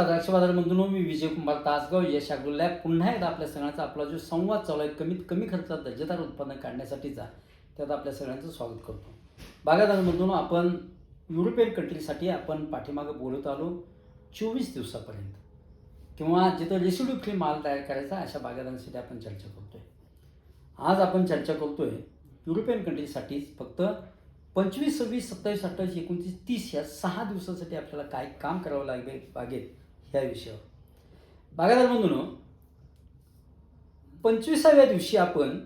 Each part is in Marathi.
नमस्कार द्राक्षबाजार मी विजय कुमार तासगाव. यश ॲग्रो लॅब पुन्हा एकदा आपल्या सगळ्यांचा आपला जो संवाद चालू आहे कमीत कमी खर्चात दर्जेदार उत्पन्न काढण्यासाठीचा त्यात आपल्या सगळ्यांचं स्वागत करतो. बागायतदार आपण युरोपियन कंट्रीसाठी आपण पाठीमागं बोलत आलो चोवीस दिवसापर्यंत. किंवा जिथं रेसिड्यू फ्री माल तयार करायचा अशा बागायतदारांसाठी आपण चर्चा करतोय. आज आपण चर्चा करतोय युरोपियन कंट्रीसाठीच फक्त पंचवीस सव्वीस सत्तावीस अठ्ठावीस एकोणतीस तीस या सहा दिवसासाठी आपल्याला काय काम करावं लागेल बागेत ह्या विषयावर. बागायदार बंधून पंचवीसाव्या दिवशी आपण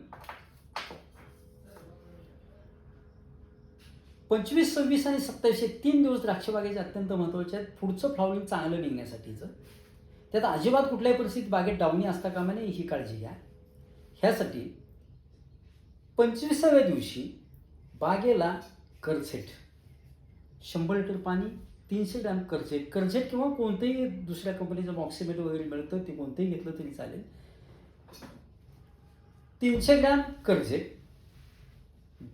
पंचवीस सव्वीस आणि सत्तावीस हे तीन दिवस द्राक्षबागेचे अत्यंत महत्त्वाचे आहेत. पुढचं फ्लॉवरिंग चांगलं निघण्यासाठीचं. त्यात अजिबात कुठल्याही परिस्थितीत बागेत डावणी असता कामा नये ही काळजी घ्या. ह्यासाठी पंचवीसाव्या दिवशी बागेला करसेट शंभर लिटर पाणी तीनशे ग्रॅम कर्जेट कर्जेट किंवा कोणतेही दुसऱ्या कंपनीचं मॉक्सिमेट वगैरे मिळतं ते कोणतेही घेतलं तरी चालेल. तीनशे ग्रॅम कर्जेट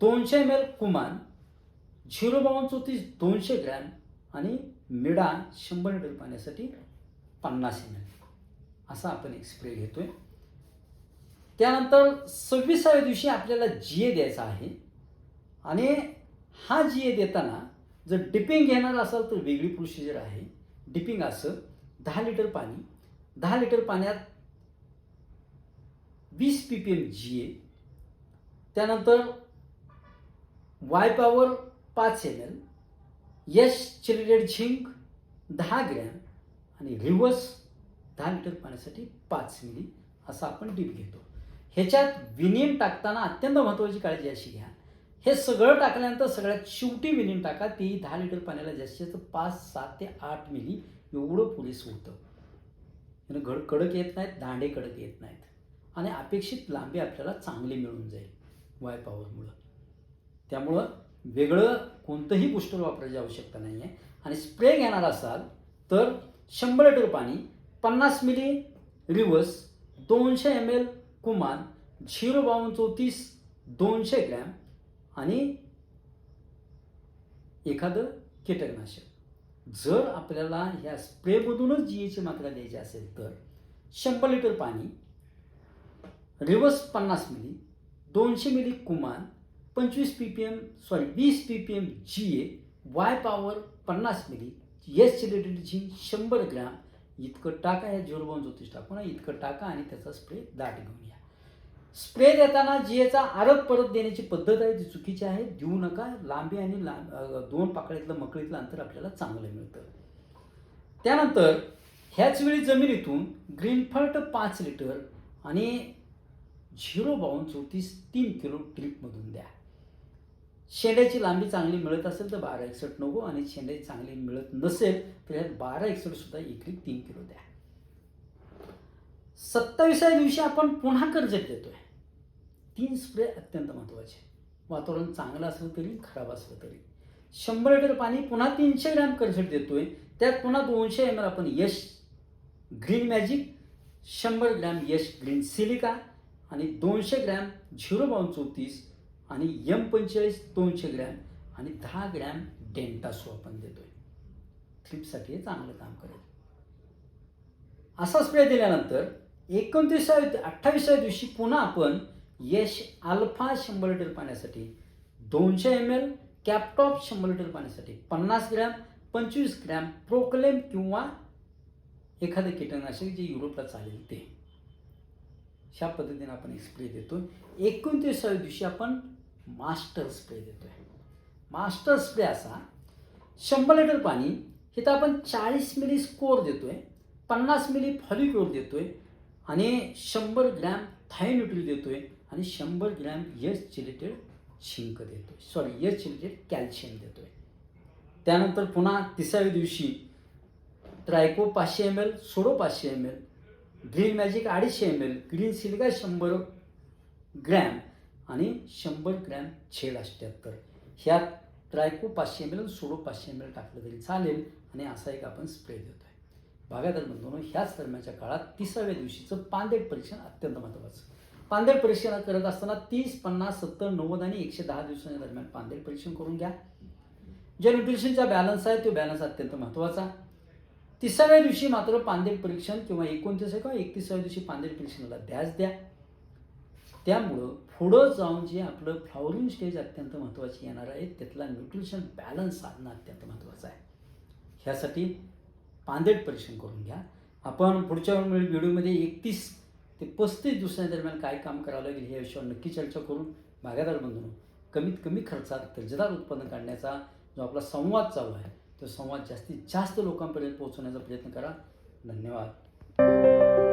दोनशे एम एल कुमान झिरो बावन्न चौतीस दोनशे ग्रॅम आणि मिडा शंभर लिटर पाण्यासाठी पन्नास एम एल असा आपण एक स्प्रे घेतोय. त्यानंतर सव्वीसाव्या दिवशी आपल्याला जी ए द्यायचा आहे. आणि हा जी ए देताना जर डिपिंग घेणार असाल तर वेगळी प्रोसिजर आहे. डिपिंग असं दहा लिटर पाणी. दहा लिटर पाण्यात वीस P P M G A त्यानंतर वाय पॉवर पाच M L Yash chelated zinc दहा ग्रॅम आणि रिव्हर्स दहा लिटर पाण्यासाठी पाच मिली असा आपण डीप घेतो. ह्याच्यात विनियम टाकताना अत्यंत महत्त्वाची काळजी अशी घ्या. हे सगळं टाकल्यानंतर सगळ्यात शेवटी विनियन टाका. ती दहा लिटर पाण्याला जास्तीत जास्त पाच सात ते आठ मिली एवढं पुरेस होतं. म्हणजे यानं घड कडक येत नाहीत दांडे कडक येत नाहीत. आणि अपेक्षित लांबी आपल्याला चांगली मिळून जाईल वाय पॉवरमुळं त्यामुळं वेगळं कोणतंही बुस्टर वापरायची आवश्यकता नाही आहे आणि स्प्रे घेणार असाल तर शंभर लिटर पाणी पन्नास मिली रिवर्स दोनशे एम एल कुमान झिरो बावन्न चौतीस दोनशे ग्रॅम आणि एखादं कीटकनाशक. जर आपल्याला ह्या स्प्रेमधूनच जी एची मात्रा द्यायची असेल तर शंभर लिटर पाणी रिवर्स पन्नास मिली दोनशे मिली कुमान पंचवीस पी पी एम सॉरी वीस P P M G A Y power पन्नास मिली एस चिलेटेड झिंक शंभर ग्रॅम इतकं टाका या झिरो ज्योतिष टाकू ना इतकं टाका आणि त्याचा स्प्रे दाट घेऊन या. स्प्रे देताना जिएचा आरत परत देण्याची पद्धत आहे जी चुकीची आहे. देऊ नका. लांबी आणि लांब दोन पाकळीतलं मकळीतलं अंतर आपल्याला चांगलं मिळतं. त्यानंतर ह्याच वेळी जमिनीतून ग्रीनफर्ट पाच लिटर आणि झिरो बावन्न चौतीस तीन किलो ट्रिपमधून द्या. शेंड्याची लांबी चांगली मिळत असेल तर बारा एकसठ नको आणि शेंड्याची चांगली मिळत नसेल तर ह्यात बारा एकसठसुद्धा एक तीन किलो द्या. सत्तावीसाव्या दिवशी आपण पुन्हा कर्जत देतोय तीन स्प्रे अत्यंत महत्त्वाचे. वातावरण चांगलं असलं तरी खराब असलं तरी. शंभर लिटर पाणी पुन्हा तीनशे ग्रॅम कर्जत देतोय. त्यात पुन्हा दोनशे एम एल आपण यश ग्रीन मॅजिक शंभर ग्रॅम यश ग्रीन सिलिका आणि दोनशे ग्रॅम झिरो बावन्न चौतीस आणि यम पंचेचाळीस दोनशे ग्रॅम आणि दहा ग्रॅम डेंटासो आपण देतोय. थ्रिपसाठी हे चांगलं काम करेल. असा स्प्रे दिल्यानंतर एकोणतीसाव्या अठ्ठावीसाव्या दिवशी पुन्हा आपण यश अल्फा शंभर लिटर पाण्यासाठी दोनशे एम एल कॅपटॉप शंभर लिटर पाण्यासाठी पन्नास ग्रॅम पंचवीस ग्रॅम प्रोक्लेम किंवा एखादं कीटकनाशक जे युरोपला चालेल ते. अशा पद्धतीने आपण स्प्रे देतो. एकोणतीसाव्या दिवशी आपण मास्टर स्प्रे देतोय. मास्टर स्प्रे असा शंभर लिटर पाणी इथं आपण चाळीस मिली स्कोर देतोय पन्नास मिली फॉलिक्योर देतोय आणि शंभर ग्रॅम थायन्यूट्री देतो आहे आणि शंभर ग्रॅम यश चिलेटेड शिंक आहे सॉरी यश चिलेटेड कॅल्शियम देतो आहे त्यानंतर पुन्हा तिसऱ्या दिवशी ट्रायको पाचशे एम एल सोडो पाचशे एम एल ग्रीन मॅजिक अडीचशे एम एल ग्रीन सिलिका शंभर ग्रॅम आणि शंभर ग्रॅम छेड अष्ट्याहत्तर. ह्यात ट्रायको पाचशे एम एल सोडो पाचशे एम एल टाकलं तरी चालेल आणि असा एक आपण स्प्रे देतो आहे बंधून ह्याच दरम्यानच्या काळात तिसाव्या दिवशीचं पांदेड परीक्षण अत्यंत महत्त्वाचं. पांदेड परीक्षण करत असताना तीस पन्नास सत्तर नव्वद आणि एकशे दहा दिवसांच्या दरम्यान पांदेट परीक्षण करून घ्या. जे न्यूट्रिशनचा बॅलन्स आहे तो बॅलन्स अत्यंत महत्त्वाचा. तिसाव्या दिवशी मात्र पांदेड परीक्षण किंवा एकोणतीस किंवा एकतीसाव्या दिवशी पांदेड परीक्षणाला ध्यास द्या. त्यामुळं पुढं जाऊन जे आपलं फ्लॉवरिंग स्टेज अत्यंत महत्त्वाची येणार आहे त्यातला न्यूट्रिशन बॅलन्स साधणं अत्यंत महत्त्वाचं आहे. ह्यासाठी पांदेट परीक्षण करून घ्या. आपण पुढच्या व्हिडिओमध्ये एकतीस ते पस्तीस दिवसांदरम्यान काय काम करावं लागेल या विषयावर नक्की चर्चा करून बागायतदार बंधूंनो कमीत कमी खर्चात दर्जेदार उत्पन्न काढण्याचा जो आपला संवाद चालू आहे तो संवाद जास्तीत जास्त लोकांपर्यंत पोहोचवण्याचा प्रयत्न करा. धन्यवाद.